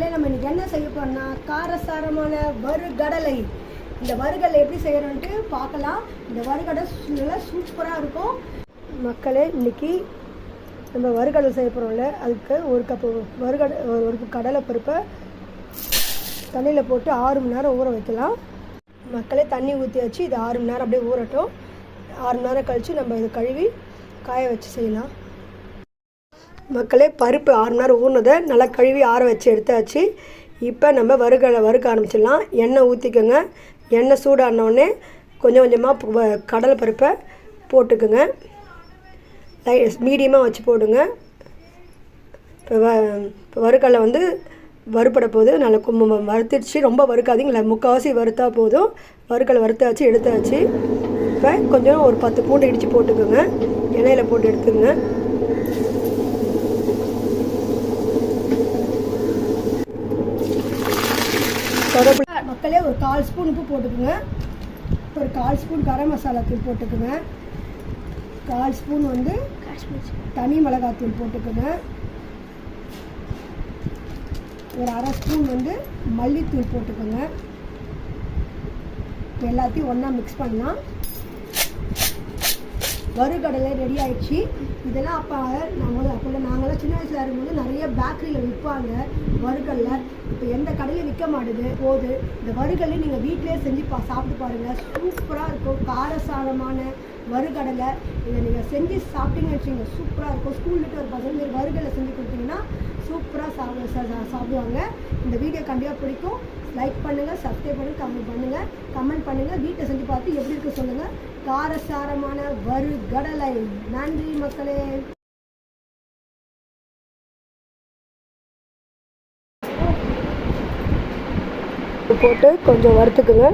நம்ம இன்னைக்கு என்ன செய்ய போறோம்னா காரசாரமான வறுகடலை இந்த வறுகடலை எப்படி செய்கிறோன்ட்டு பார்க்கலாம். இந்த வறுகடை நல்லா சூப்பராக இருக்கும். மக்களே இன்னைக்கு நம்ம வறுகடலை செய்ய போகிறோம்ல அதுக்கு ஒரு கப்பு வறுகடை ஒரு ஒரு கடலை பருப்பை தண்ணியில் போட்டு ஆறு மணி நேரம் ஊற வைக்கலாம். மக்களே தண்ணி ஊற்றி வச்சு இது ஆறு மணி நேரம் அப்படியே ஊறட்டும். ஆறு மணி நேரம் கழித்து நம்ம இதை கழுவி காய வச்சு செய்யலாம். மக்களே பருப்பு ஆறு மணி நேரம் ஊறினதை நல்லா கழுவி ஆற வச்சு எடுத்தாச்சு. இப்போ நம்ம வறுகலை வறுக்க ஆரம்பிச்சிடலாம். எண்ணெய் ஊற்றிக்கோங்க எண்ணெய் சூடானோடனே கொஞ்சம் கொஞ்சமாக கடலை பருப்பை போட்டுக்குங்க. லை மீடியமாக வச்சு போடுங்க. இப்போ வ இப்போ வறுக்கடலை வந்து வறுப்பட போகுது. நல்லா கும்ப வறுத்துடுச்சு. ரொம்ப வறுக்காதீங்களா முக்கால்வாசி வறுத்தா போதும். வறுக்கலை வறுத்தாச்சு எடுத்தாச்சு. இப்போ கொஞ்சம் ஒரு பத்து பூண்டு இடித்து போட்டுக்கோங்க. எண்ணெயில் போட்டு எடுத்துக்கோங்க. மக்களே ஒரு கால் ஸ்பூன் உப்பு போட்டுக்கோங்க. ஒரு கால் ஸ்பூன் கரம் மசாலா தூள் போட்டுக்கோங்க. கால் ஸ்பூன் வந்து தனி மிளகாத்தூள் போட்டுக்கோங்க. ஒரு அரை ஸ்பூன் வந்து மல்லித்தூள் போட்டுக்கோங்க. எல்லாத்தையும் ஒன்றா மிக்ஸ் பண்ணலாம். வறுகடலை ரெடி ஆயிடுச்சு. இதெல்லாம் அப்போ நம்ம அப்போல்லாம் நாங்களாம் சின்ன வயசில் இருக்கும்போது நிறைய பேக்கரியில் விற்பாங்க வறுகல்ல இப்போ எந்த கடையிலும் விற்க மாட்டுது போது இந்த வறுகல்ல நீங்கள் வீட்டிலே செஞ்சு பா சாப்பிட்டு பாருங்கள் சூப்பராக இருக்கும். காரசாரமான வறுகடலை இதை நீங்கள் செஞ்சு சாப்பிட்டீங்கன்னு வச்சுங்க சூப்பராக இருக்கும். ஸ்கூல் விட்டு ஒரு பசங்க இந்த வறுகலை செஞ்சு கொடுத்தீங்கன்னா சூப்பராக சா- சாப்பிடுவாங்க. இந்த வீடியோ கண்டிப்பாக பிடிக்கும். லைக் பண்ணுங்கள் சப்ஸ்கிரைப் பண்ணுங்கள் கமெண்ட் பண்ணுங்கள் கமெண்ட் பண்ணுங்கள் வீட்டை செஞ்சு பார்த்து எப்படி இருக்கு சொல்லுங்கள் காரசாரமான வறுகடலை நன்றி மக்களே. போட்டு கொஞ்சம் வறுத்துக்குங்க.